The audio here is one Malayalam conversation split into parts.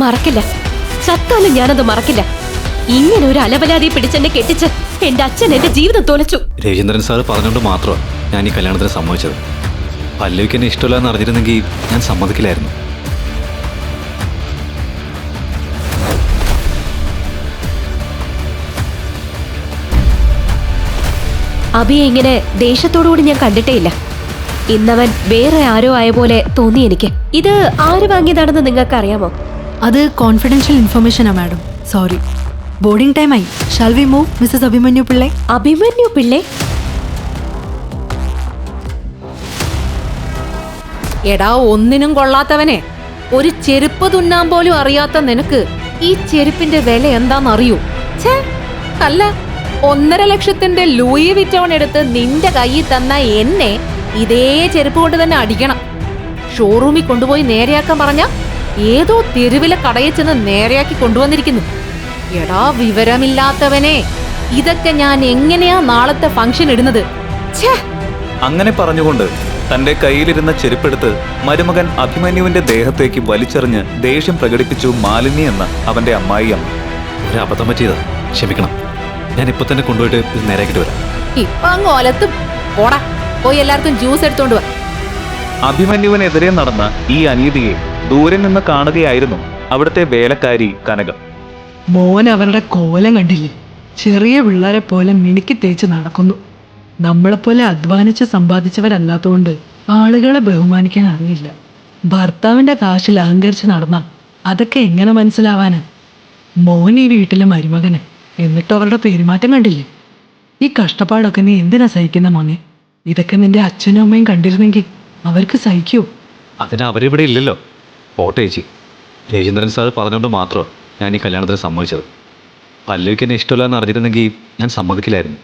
മറക്കില്ല. ചത്താലും ഞാനത് മറക്കില്ല. ഇങ്ങനെ ഒരു അലവലാതി പിടിച്ചെന്നെ കെട്ടിച്ച് എന്റെ അച്ഛൻ എന്റെ ജീവിതം തോലച്ചു. രവീന്ദ്രൻ സാർ പറഞ്ഞുകൊണ്ട് മാത്രമാണ് ഞാൻ ഈ കല്യാണത്തിന് സമ്മതിച്ചത്. പല്ലവിക്ക് എന്നെ ഇഷ്ടമില്ല എന്ന് അറിഞ്ഞിരുന്നെങ്കിൽ ഞാൻ സമ്മതിക്കില്ലായിരുന്നു. അബിയെ ഇങ്ങനെ ദേഷ്യത്തോടുകൂടി ഞാൻ കണ്ടിട്ടേ ഇല്ല ഇന്നവൻ വേറെ ആരോ ആയ പോലെ തോന്നി എനിക്ക്. ഇത് ആര് വാങ്ങിയതാണെന്ന് നിങ്ങൾക്ക് അറിയാമോ അത് കോൺഫിഡൻഷ്യൽ ഇൻഫർമേഷൻ ആ മാഡം സോറി ബോർഡിംഗ് ടൈം ആയി. Shall we move Mrs Abhimanyu Pillai Abhimanyu Pillai എടാ ഒന്നിനും കൊള്ളാത്തവനെ. ഒരു ചെരുപ്പ് തുന്നാൻ പോലും അറിയാത്ത നിനക്ക് ഈ ചെരുപ്പിന്റെ വില എന്താണെന്നറിയൂ. ഛേ അല്ല ഒന്നര ലക്ഷത്തിന്റെ ലൂയി വിറ്റോൺ എടുത്ത് നിന്റെ കയ്യിൽ തന്ന എന്നെ ഇതേ ചെരുപ്പ് കൊണ്ട് തന്നെ അടിക്കണം. ഷോറൂമിൽ കൊണ്ടുപോയി നേരെയാക്കാൻ പറഞ്ഞ ഏതോ തെരുവിലെ കടയിൽ ചെന്ന് നേരെയാക്കി കൊണ്ടുവന്നിരിക്കുന്നു. എടാ വിവരമില്ലാത്തവനെ. ഇതൊക്കെ ഞാൻ എങ്ങനെയാ നാളത്തെ ഫംഗ്ഷൻ ഇടുന്നത്? ഛേ! അങ്ങനെ പറഞ്ഞുകൊണ്ട് തന്റെ കയ്യിലിരുന്ന ചെരുപ്പെടുത്ത് മരുമകൻ അഭിമന്യുവിന്റെ ദേഹത്തേക്ക് വലിച്ചെറിഞ്ഞ് ദേഷ്യം പ്രകടിപ്പിച്ചു മാലിന്യ എന്ന അവന്റെ അമ്മായിയമ്മ. ഒരു അബദ്ധം പറ്റിയതാ. ക്ഷമിക്കണം. ഞാൻ ഇപ്പൊ തന്നെ കൊണ്ടുപോയിട്ട് ഇത് നേരെയാക്കിട്ട് വരാം. ഇപ്പൊ അങ്ങ് ഒലത്തും പോടാ. പോയി എല്ലാവർക്കും ജ്യൂസ് എടുത്തോണ്ട് വാ. അഭിമന്യുവിനെതിരെ നടന്ന ഈ അനീതിയെ ദൂരെ നിന്ന് കാണുകയായിരുന്നു അവിടുത്തെ വേലക്കാരി കനകം. മോൻ അവരുടെ കോലം കണ്ടില്ലേ? ചെറിയ പിള്ളേരെ പോലെ മിനുക്കി തേച്ച് നടക്കുന്നു. നമ്മളെപ്പോലെ അധ്വാനിച്ച് സമ്പാദിച്ചവരല്ലാത്തതുകൊണ്ട് ആളുകളെ ബഹുമാനിക്കാൻ അറിയില്ല. ഭർത്താവിന്റെ കാശിൽ അഹങ്കരിച്ച് നടന്ന അതൊക്കെ എങ്ങനെ മനസ്സിലാവാന്? മോൻ ഈ വീട്ടിലെ മരുമകന് എന്നിട്ട് അവരുടെ പെരുമാറ്റം കണ്ടില്ലേ? ഈ കഷ്ടപ്പാടൊക്കെ നീ എന്തിനാ സഹിക്കുന്ന മോനെ? ഇതൊക്കെ നിന്റെ അച്ഛനും അമ്മയും കണ്ടിരുന്നെങ്കിൽ അവർക്ക് സഹിക്കൂ. അതിന് അവരിവിടെ ഇല്ലല്ലോ. പോട്ടെ ചേച്ചി. രവീന്ദ്രൻ സാർ പറഞ്ഞുകൊണ്ട് മാത്രമാണ് ഞാൻ ഈ കല്യാണത്തിന് സമ്മതിച്ചത്. പല്ലവിക്ക് എന്നെ ഇഷ്ടമില്ല എന്ന് അറിഞ്ഞിരുന്നെങ്കിൽ ഞാൻ സമ്മതിക്കില്ലായിരുന്നു.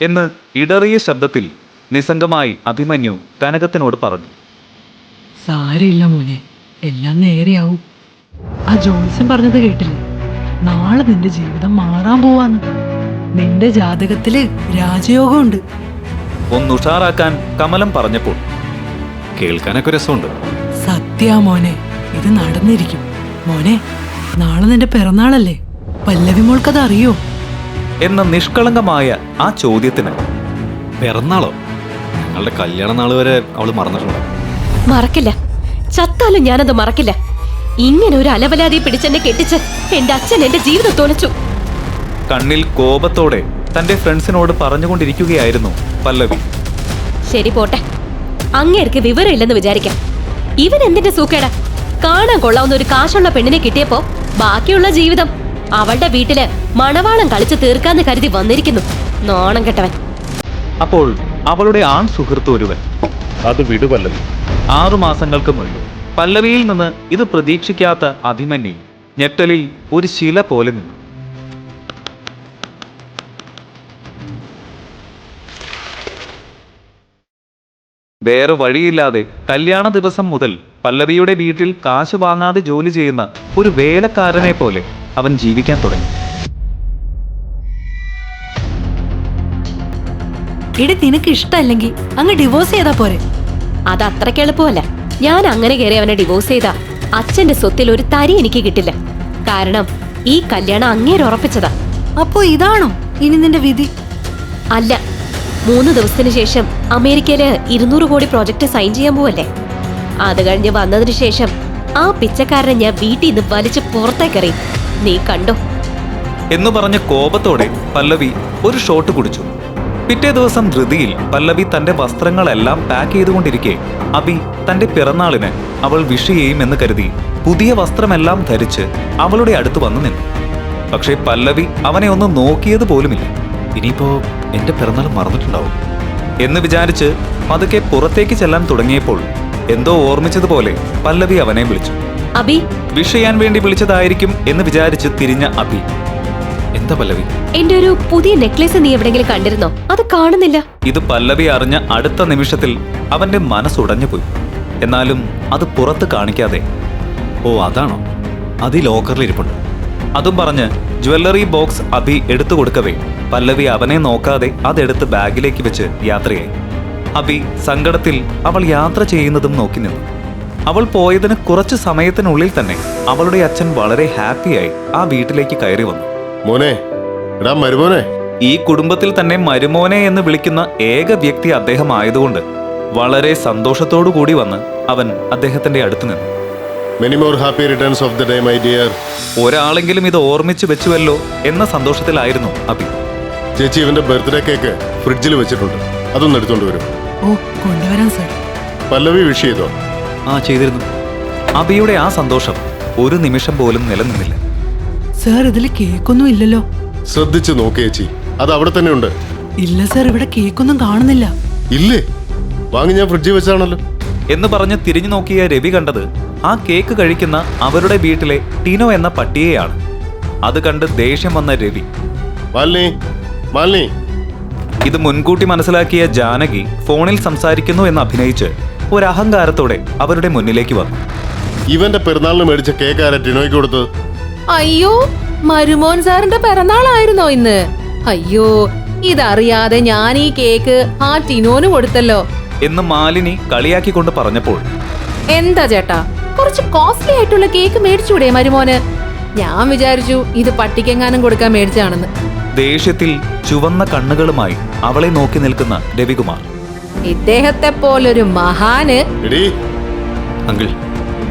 എന്ന് ഇടറിയ ശബ്ദത്തിൽ നിസ്സംഗമായി അഭിമന്യു കനകത്തിനോട് പറഞ്ഞു. സാരയില്ല മോനെ എല്ലാം നേരെയാവും. ആ ജോൺസൺ പറഞ്ഞത് കേട്ടില്ലേ? നാളെ നിന്റെ ജീവിതം മാറാൻ പോവാന്ന്. നിന്റെ ജാതകത്തിൽ രാജയോഗമുണ്ട്. ഒന്നുഷാറാക്കാൻ കമലം പറഞ്ഞപ്പോൾ കേൾക്കാനൊക്കെ രസമുണ്ട്. സത്യാ മോനെ ഇത് നടന്നിരിക്കും. മോനെ നാളെ നിന്റെ പിറന്നാളല്ലേ? പല്ലവി മോൾക്കത് അറിയോ എന്ന നിഷ്കളങ്കമായ ആ ചോദ്യത്തിന് പിറന്നാളോ? ഞങ്ങളുടെ കല്യാണ നാൾ വരെ അവൾ മറന്നിട്ടുണ്ട്. മറക്കില്ല. ചത്താലും ഞാനത് മറക്കില്ല. ഇങ്ങനെ ഒരു അലവലാതി പിടിച്ചെന്നെ കെട്ടിച്ച് എന്റെ അച്ഛൻ എന്റെ ജീവിതം തോലച്ചു. കണ്ണിൽ കോപത്തോടെ തന്റെ ഫ്രണ്ട്സിനോട് പറഞ്ഞുകൊണ്ടിരിക്കുകയായിരുന്നു പല്ലവി. ശരി പോട്ടെ. അങ്ങേർക്ക് വിവരമില്ലെന്ന് വിചാരിക്കാം. ഇവൻ എന്തിന്റെ സൂക്കേടാ? കാണാൻ കൊള്ളാവുന്ന ഒരു കാശുള്ള പെണ്ണിനെ കിട്ടിയപ്പോ ബാക്കിയുള്ള ജീവിതം അവളുടെ വീട്ടിൽ മണവാളം കളിച്ച് തീർക്കാന്ന് കരുതി വന്നിരിക്കുന്നു. നോണം കെട്ടവൻ. അപ്പോൾ അവളുടെ ആൺ സുഹൃത്ത് ഒരുവൻ. അത് വിടുപല്ലവി ആറു മാസങ്ങൾക്ക് മുൻപ് പല്ലവിയിൽ നിന്ന് ഇത് പ്രതീക്ഷിക്കാത്ത അഭിമന്യു ഞെട്ടലിൽ ഒരു ശില പോലെ നിന്നു. വേറെ വഴിയില്ലാതെ കല്യാണ ദിവസം മുതൽ പല്ലവിയുടെ വീട്ടിൽ കാശ് വാങ്ങാതെ ജോലി ചെയ്യുന്ന ഒരു വേലക്കാരനെ പോലെ അവൻ ജീവിക്കാൻ തുടങ്ങി. ഇടി നിനക്ക് ഇഷ്ടമല്ലെങ്കിൽ അങ്ങ് ഡിവോഴ്സ് ചെയ്താ പോരെ. അത് അത്രയ്ക്ക് എളുപ്പമല്ല. ഞാൻ അങ്ങനെ കയറി അവനെ ഡിവോഴ്സ് ചെയ്ത അച്ഛന്റെ സ്വത്തിൽ ഒരു തരി എനിക്ക് കിട്ടില്ല. കാരണം ഈ കല്യാണം അങ്ങേര് ഉറപ്പിച്ചതാ. അപ്പോ ഇതാണോ ഇനി നിന്റെ വിധി? അല്ല മൂന്ന് ദിവസത്തിന് ശേഷം അമേരിക്കയിൽ ഇരുന്നൂറ് കോടി പ്രോജക്റ്റ് സൈൻ ചെയ്യാൻ പോവല്ലേ? അത് കഴിഞ്ഞ് വന്നതിന് ശേഷം ആ പിച്ചക്കാരനെ ഞാൻ വീട്ടിൽ നിന്ന് വലിച്ച് പുറത്തേക്കറി നീ കണ്ടോ? എന്ന് പറഞ്ഞ കോപത്തോടെ പല്ലവി ഒരു ഷോട്ട് കുടിച്ചു. പിറ്റേ ദിവസം ധൃതിയിൽ പല്ലവി തന്റെ വസ്ത്രങ്ങളെല്ലാം പാക്ക് ചെയ്തുകൊണ്ടിരിക്കെ അബി തന്റെ പിറന്നാളിന് അവൾ വിഷ് ചെയ്യുമെന്ന് കരുതി പുതിയ വസ്ത്രമെല്ലാം ധരിച്ച് അവളുടെ അടുത്ത് വന്നു നിന്നു. പക്ഷേ പല്ലവി അവനെ ഒന്ന് നോക്കിയത് പോലുമില്ല. ഇനിയിപ്പോ എന്റെ പിറന്നാൾ മറന്നിട്ടുണ്ടാവും എന്ന് വിചാരിച്ച് പതുക്കെ പുറത്തേക്ക് ചെല്ലാൻ തുടങ്ങിയപ്പോൾ എന്തോ ഓർമ്മിച്ചതുപോലെ പല്ലവി അവനെ വിളിച്ചു. അബി? വിഷ് ചെയ്യാൻ വേണ്ടി വിളിച്ചതായിരിക്കും എന്ന് വിചാരിച്ച് തിരിഞ്ഞ അബി. എന്താ പല്ലവി? എന്റെ ഒരു പുതിയ നെക്ലേസ് നീ എവിടെങ്കിലും കണ്ടിരുന്നോ? അത് കാണുന്നില്ല. ഇത് പല്ലവി അറിഞ്ഞ അടുത്ത നിമിഷത്തിൽ അവന്റെ മനസ്സുടഞ്ഞു പോയി. എന്നാലും അത് പുറത്ത് കാണിക്കാതെ. ഓ അതാണോ? അത് ഈ ലോക്കറിൽ ഇരിപ്പുണ്ട്. അതും പറഞ്ഞ് ജ്വല്ലറി ബോക്സ് അഭി എടുത്തു കൊടുക്കവേ. പല്ലവി അവനെ നോക്കാതെ അതെടുത്ത് ബാഗിലേക്ക് വെച്ച് യാത്രയായി. അഭി സങ്കടത്തിൽ അവൾ യാത്ര ചെയ്യുന്നതും നോക്കി നിന്നു. അവൾ പോയതിന് കുറച്ച് സമയത്തിനുള്ളിൽ തന്നെ അവളുടെ അച്ഛൻ വളരെ ഹാപ്പിയായി ആ വീട്ടിലേക്ക് കയറി വന്നു. മോനെ എടാ മരുമോനെ. ഈ കുടുംബത്തിൽ തന്നെ മരുമോനെ എന്ന് വിളിക്കുന്ന ഏക വ്യക്തി അദ്ദേഹം ആയതുകൊണ്ട് വളരെ സന്തോഷത്തോടു കൂടി വന്ന് അവൻ അദ്ദേഹത്തിന്റെ അടുത്ത് നിന്നു. Many more happy returns of the day my dear ഒരാളെങ്കിലും ഇത് ഓർമ്മിച്ചു വെച്ചുവല്ലോ എന്ന സന്തോഷത്തിലായിരുന്നു അബി. ചേച്ചി ഇവന്റെ ബർത്ത്ഡേ കേക്ക് ഫ്രിഡ്ജിൽ വെച്ചിട്ടുണ്ട്. അതൊന്ന് എടുത്തോണ്ട് വരും. ഓ കൊണ്ടുവരാം സർ. പല്ലവി വിഷ് ചെയ്തോ? ആ ചെയ്തിരുന്നു. അബിയുടെ ആ സന്തോഷം ഒരു നിമിഷം പോലും നിലനിന്നില്ല. സർ ഇതിൽ കേക്കൊന്നും ഇല്ലല്ലോ. ശ്രദ്ധിച്ചു നോക്ക് ചേച്ചി. അത് അവിടെ തന്നെ ഉണ്ട്. ഇല്ല സർ ഇവിടെ കേക്കൊന്നും കാണുന്നില്ല. ഇല്ലേ? വാങ്ങി ഞാൻ ഫ്രിഡ്ജിൽ വെച്ചാണല്ലോ. എന്ന് പറഞ്ഞ് തിരിഞ്ഞു നോക്കിയ രവി കണ്ടത് ആ കേക്ക് കഴിക്കുന്ന അവരുടെ വീട്ടിലെ ടിനോ എന്ന പട്ടിയെയാണ്. അത് കണ്ട് ദേഷ്യം വന്ന രവി. മാലിനി. ഇത് മുൻകൂട്ടി മനസ്സിലാക്കിയ ജാനകി ഫോണിൽ സംസാരിക്കുന്നു എന്ന് അഭിനയിച്ച് ഒരു അഹങ്കാരത്തോടെ അവരുടെ മുന്നിലേക്ക് വന്നു. ഇവന്റെ പെരുന്നാളിന് മേടിച്ച കേക്ക് ആരാ ടിനോയ്ക്ക് കൊടുത്തത് അയ്യോ മരുമോൻ സാറിന്റെ പിറന്നാളായിരുന്നോ ഇന്ന്? അയ്യോ ഇതറിയാതെ ഞാൻ ഈ കേക്ക് ആ ടിനോന് കൊടുത്തല്ലോ. എന്ന് മാലിനി കളിയാക്കിക്കൊണ്ട് പറഞ്ഞപ്പോൾ എന്താ ചേട്ടാ കുറച്ച് കോസ്റ്റ്ലി ആയിട്ടുള്ള കേക്ക് മേടിച്ചൂടെ മരുമോന്? ഞാൻ വിചാരിച്ചു ഇത് പട്ടിക്കെങ്ങാനും കൊടുക്കാൻ മേടിച്ചാണെന്ന് ദേഷ്യത്തിൽ ചുവന്ന കണ്ണുകളുമായി അവളെ നോക്കി നിൽക്കുന്ന രവികുമാർ. ഇദ്ദേഹത്തെ പോലൊരു മഹാന് അങ്കിൾ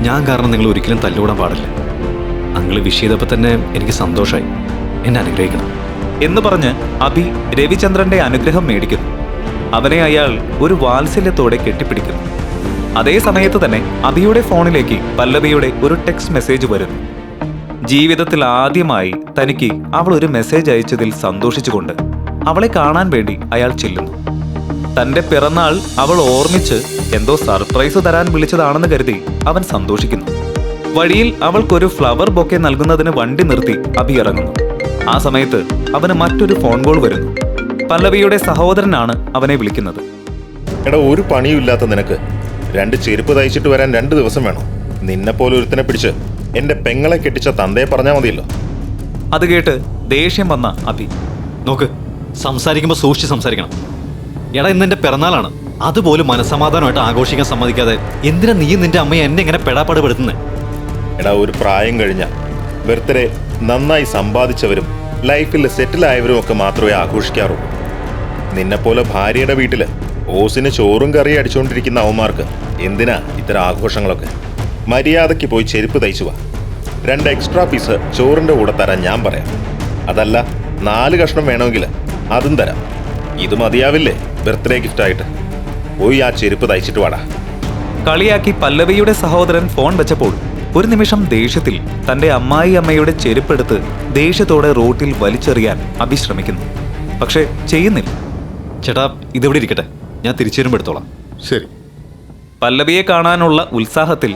ഞാൻ കാരണം നിങ്ങൾ ഒരിക്കലും തല്ലുകൂടാൻ പാടില്ല. അങ്കിൾ വിഷ് തന്നെ എനിക്ക് സന്തോഷമായി എന്നെ അനുഗ്രഹിക്കണം. എന്ന് പറഞ്ഞ് അഭി രവിചന്ദ്രന്റെ അനുഗ്രഹം മേടിക്കുന്നു. അവനെ അയാൾ ഒരു വാത്സല്യത്തോടെ കെട്ടിപ്പിടിക്കുന്നു. അതേ സമയത്ത് തന്നെ അഭിയുടെ ഫോണിലേക്ക് പല്ലവിയുടെ ഒരു ടെക്സ്റ്റ് മെസ്സേജ് വരുന്നു. ജീവിതത്തിൽ ആദ്യമായി തനിക്ക് അവൾ ഒരു മെസ്സേജ് അയച്ചതിൽ സന്തോഷിച്ചുകൊണ്ട് അവളെ കാണാൻ വേണ്ടി അയാൾ ചെല്ലുന്നു. തന്റെ പിറന്നാൾ അവൾ ഓർമ്മിച്ച് എന്തോ സർപ്രൈസ് തരാൻ വിളിച്ചതാണെന്ന് കരുതി അവൻ സന്തോഷിക്കുന്നു. വഴിയിൽ അവൾക്കൊരു ഫ്ലവർ ബൊക്കെ നൽകുന്നതിന് വണ്ടി നിർത്തി അഭി ഇറങ്ങുന്നു. ആ സമയത്ത് അവന് മറ്റൊരു ഫോൺ കോൾ വരുന്നു. പല്ലവിയുടെ സഹോദരനാണ് അവനെ വിളിക്കുന്നത്. എടാ ഒരു പണിയും ഇല്ലാത്ത നിനക്ക്. രണ്ട് ചെരുപ്പ് തയ്ച്ചിട്ട് വരാൻ രണ്ട് ദിവസം വേണം. നിന്നെ പോലെ ഒരുത്തനെ പിടിച്ച് എന്റെ പെങ്ങളെ കെട്ടിച്ച തന്തയെ പറഞ്ഞാൽ മതിയല്ലോ. അത് കേട്ട് ദേഷ്യം വന്ന അഭി നോക്ക് സംസാരിക്കുമ്പോൾ സൂക്ഷിച്ച് സംസാരിക്കണം. എടാ ഇന്ന് എന്റെ പിറന്നാളാണ്. അതുപോലും മനസമാധാനമായിട്ട് ആഘോഷിക്കാൻ സമ്മതിക്കാതെ എന്തിനാ നീ നിന്റെ അമ്മയെ എന്നെ ഇങ്ങനെ പെടാപ്പാട് പെടുത്തുന്നത് എടാ ഒരു പ്രായം കഴിഞ്ഞ ബർത്ത്ഡേ നന്നായി സമ്പാദിച്ചവരും ലൈഫിൽ സെറ്റിൽ ആയവരും ഒക്കെ മാത്രമേ ആഘോഷിക്കാറുള്ളൂ. നിന്നെപ്പോലെ ഭാര്യയുടെ വീട്ടിൽ ഓസിന് ചോറും കറിയും അടിച്ചുകൊണ്ടിരിക്കുന്ന അവന്മാർക്ക് എന്തിനാ ഇത്തരം ആഘോഷങ്ങളൊക്കെ? മര്യാദയ്ക്ക് പോയി ചെരുപ്പ് തയ്ച്ചു വാ. രണ്ട് എക്സ്ട്രാ പീസ് ചോറിന്റെ കൂടെ തരാൻ ഞാൻ പറയാം. അതല്ല നാല് കഷ്ണം വേണമെങ്കിൽ അതും തരാം. ഇത് മതിയാവില്ലേ? ബർത്ത്ഡേ ഗിഫ്റ്റായിട്ട് പോയി ആ ചെരുപ്പ് തയ്ച്ചിട്ട് വാടാ. കളിയാക്കി പല്ലവിയുടെ സഹോദരൻ ഫോൺ വെച്ചപ്പോൾ ഒരു നിമിഷം ദേഷ്യത്തിൽ തന്റെ അമ്മായി അമ്മയുടെ ചെരുപ്പെടുത്ത് ദേഷ്യത്തോടെ റോട്ടിൽ വലിച്ചെറിയാൻ അഭിശ്രമിക്കുന്നു. പക്ഷേ ചെയ്യുന്നില്ല. ചേട്ടാ ഇതിവിടെ ഇരിക്കട്ടെ. ഞാൻ തിരിച്ചു വരുമ്പോൾ എടുത്തോളാം. ശരി. പല്ലവിയെ കാണാനുള്ള ഉത്സാഹത്തിൽ